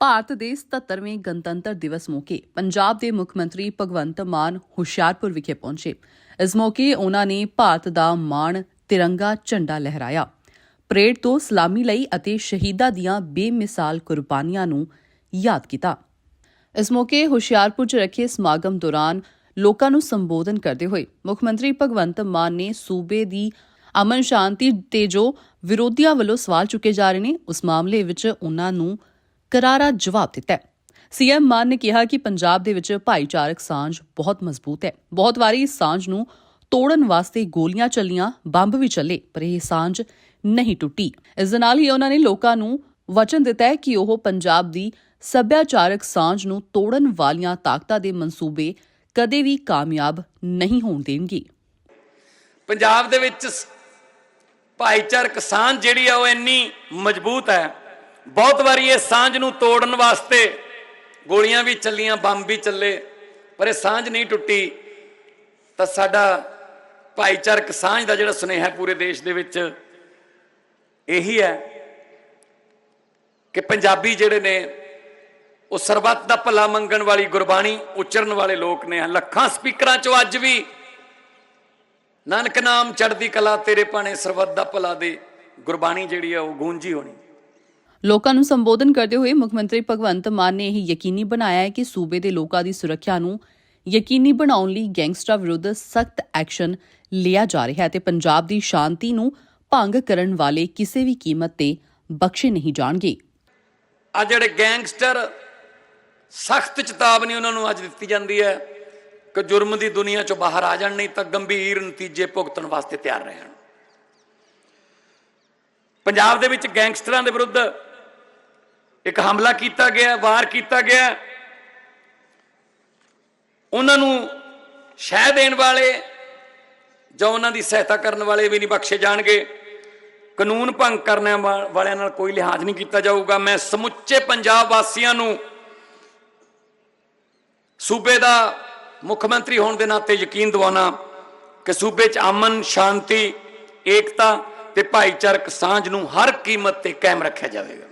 ਭਾਰਤ ਦੇ 77ਵੇਂ ਗਣਤੰਤਰ ਦਿਵਸ ਮੌਕੇ ਪੰਜਾਬ ਦੇ ਮੁੱਖ ਮੰਤਰੀ ਭਗਵੰਤ ਮਾਨ ਹੁਸ਼ਿਆਰਪੁਰ ਵਿਖੇ ਪਹੁੰਚੇ। ਇਸ ਮੌਕੇ ਉਹਨਾਂ ਨੇ ਭਾਰਤ ਦਾ ਮਾਣ, ਤਿਰੰਗਾ, ਝੰਡਾ ਲਹਿਰਾਇਆ। ਪਰੇਡ ਤੋਂ ਸਲਾਮੀ ਲਈ ਅਤੇ ਸ਼ਹੀਦਾਂ ਦੀਆਂ ਬੇਮਿਸਾਲ ਕੁਰਬਾਨੀਆਂ ਨੂੰ ਯਾਦ ਕੀਤਾ। ਇਸ ਮੌਕੇ ਹੁਸ਼ਿਆਰਪੁਰ 'ਚ ਰੱਖੇ ਸਮਾਗਮ ਦੌਰਾਨ ਲੋਕਾਂ ਨੂੰ ਸੰਬੋਧਨ ਕਰਦੇ ਹੋਏ ਮੁੱਖ ਮੰਤਰੀ ਭਗਵੰਤ ਮਾਨ ਨੇ ਸੂਬੇ ਦੀ ਅਮਨ ਸ਼ਾਂਤੀ ਤੇ ਜੋ ਵਿਰੋਧੀਆਂ ਵੱਲੋਂ ਸਵਾਲ ਚੁੱਕੇ ਜਾ ਰਹੇ ਨੇ, ਉਸ ਮਾਮਲੇ ਵਿੱਚ ਉਹਨਾਂ ਨੂੰ ਕਰਾਰਾ ਜਵਾਬ ਦਿੱਤਾ ਹੈ। ਸੀਐਮ ਮਾਨ ਨੇ ਕਿਹਾ ਕਿ ਪੰਜਾਬ ਦੇ ਵਿੱਚ ਭਾਈਚਾਰਕ ਸਾਂਝ ਬਹੁਤ ਮਜ਼ਬੂਤ ਹੈ। ਬਹੁਤ ਵਾਰੀ ਇਸ ਸਾਂਝ ਨੂੰ ਤੋੜਨ ਵਾਸਤੇ ਗੋਲੀਆਂ ਚੱਲੀਆਂ, ਬੰਬ ਵੀ ਚੱਲੇ, ਪਰ ਇਹ ਸਾਂਝ ਨਹੀਂ ਟੁੱਟੀ। ਇਸ ਦੇ ਨਾਲ ਹੀ ਉਹਨਾਂ ਨੇ ਲੋਕਾਂ ਨੂੰ ਵਚਨ ਦਿੱਤਾ ਹੈ ਕਿ ਉਹ ਪੰਜਾਬ ਦੀ ਸੱਭਿਆਚਾਰਕ ਸਾਂਝ ਨੂੰ ਤੋੜਨ ਵਾਲੀਆਂ ਤਾਕਤਾਂ ਦੇ ਮਨਸੂਬੇ ਕਦੇ ਵੀ ਕਾਮਯਾਬ ਨਹੀਂ ਹੋਣ ਦੇਣਗੇ। ਪੰਜਾਬ ਦੇ ਵਿੱਚ ਭਾਈਚਾਰਕ ਸਾਂਝ ਜਿਹੜੀ ਆ ਉਹ ਇੰਨੀ ਮਜ਼ਬੂਤ ਹੈ ਬਹੁਤ ਵਾਰੀ ਇਹ ਸਾਂਝ ਨੂੰ ਤੋੜਨ ਵਾਸਤੇ ਗੋਲੀਆਂ ਵੀ ਚੱਲੀਆਂ, ਬੰਬ ਵੀ ਚੱਲੇ, ਪਰ ਇਹ ਸਾਂਝ ਨਹੀਂ ਟੁੱਟੀ। ਤਾਂ ਸਾਡਾ ਭਾਈਚਾਰਕ ਸਾਂਝ ਦਾ ਜਿਹੜਾ ਸੁਨੇਹਾ ਪੂਰੇ ਦੇਸ਼ ਦੇ ਵਿੱਚ, ਇਹੀ ਹੈ ਕਿ ਪੰਜਾਬੀ ਜਿਹੜੇ ਨੇ, ਉਹ ਸਰਬੱਤ ਦਾ ਭਲਾ ਮੰਗਣ ਵਾਲੀ ਗੁਰਬਾਣੀ ਉਚਰਨ ਵਾਲੇ ਲੋਕ ਨੇ। ਲੱਖਾਂ ਸਪੀਕਰਾਂ ਚੋਂ ਅੱਜ ਵੀ ਨਾਨਕ ਨਾਮ ਚੜ੍ਹਦੀ ਕਲਾ ਤੇਰੇ ਪਾਣੇ ਸਰਬੱਤ ਦਾ ਭਲਾ ਦੇ ਗੁਰਬਾਣੀ ਜਿਹੜੀ ਆ, ਉਹ ਗੂੰਜੀ ਹੋਣੀ। ਲੋਕਾਂ ਨੂੰ ਸੰਬੋਧਨ ਕਰਦੇ ਹੋਏ ਮੁੱਖ ਮੰਤਰੀ ਭਗਵੰਤ ਮਾਨ ਨੇ ਇਹ ਯਕੀਨੀ ਬਣਾਇਆ ਹੈ ਕਿ ਸੂਬੇ ਦੇ ਲੋਕਾਂ ਦੀ ਸੁਰੱਖਿਆ ਨੂੰ ਯਕੀਨੀ ਬਣਾਉਣ ਲਈ ਗੈਂਗਸਟਰਾਂ ਵਿਰੁੱਧ ਸਖਤ ਐਕਸ਼ਨ ਲਿਆ ਜਾ ਰਿਹਾ ਹੈ ਤੇ ਪੰਜਾਬ ਦੀ ਸ਼ਾਂਤੀ ਨੂੰ ਭੰਗ ਕਰਨ ਵਾਲੇ ਕਿਸੇ ਵੀ ਕੀਮਤ ਤੇ ਬਖਸ਼ੇ ਨਹੀਂ ਜਾਣਗੇ। ਆ ਜਿਹੜੇ ਗੈਂਗਸਟਰ ਸਖਤ ਚੇਤਾਵਨੀ ਉਹਨਾਂ ਨੂੰ ਅੱਜ ਦਿੱਤੀ ਜਾਂਦੀ ਹੈ ਕਿ ਜੁਰਮ ਦੀ ਦੁਨੀਆ ਚੋਂ ਬਾਹਰ ਆ ਜਾਣ, ਨਹੀਂ ਤਾਂ ਗੰਭੀਰ ਨਤੀਜੇ ਭੁਗਤਣ ਵਾਸਤੇ ਤਿਆਰ ਰਹਿਣ। ਪੰਜਾਬ ਦੇ ਵਿੱਚ ਗੈਂਗਸਟਰਾਂ ਦੇ ਵਿਰੁੱਧ ਇੱਕ ਹਮਲਾ ਕੀਤਾ ਗਿਆ, ਵਾਰ ਕੀਤਾ ਗਿਆ। ਉਹਨਾਂ ਨੂੰ ਸ਼ਹਿ ਦੇਣ ਵਾਲੇ ਜਾਂ ਉਹਨਾਂ ਦੀ ਸਹਾਇਤਾ ਕਰਨ ਵਾਲੇ ਵੀ ਨਹੀਂ ਬਖਸ਼ੇ ਜਾਣਗੇ। ਕਾਨੂੰਨ ਭੰਗ ਕਰਨ ਵਾਲਿਆਂ ਨਾਲ ਕੋਈ ਲਿਹਾਜ਼ ਨਹੀਂ ਕੀਤਾ ਜਾਊਗਾ। ਮੈਂ ਸਮੁੱਚੇ ਪੰਜਾਬ ਵਾਸੀਆਂ ਨੂੰ ਸੂਬੇ ਦਾ ਮੁੱਖ ਮੰਤਰੀ ਹੋਣ ਦੇ ਨਾਤੇ ਯਕੀਨ ਦਿਵਾਉਣਾ ਕਿ ਸੂਬੇ 'ਚ ਅਮਨ, ਸ਼ਾਂਤੀ, ਏਕਤਾ ਤੇ ਭਾਈਚਾਰਕ ਸਾਂਝ ਨੂੰ ਹਰ ਕੀਮਤ ਤੇ ਕਾਇਮ ਰੱਖਿਆ ਜਾਵੇਗਾ।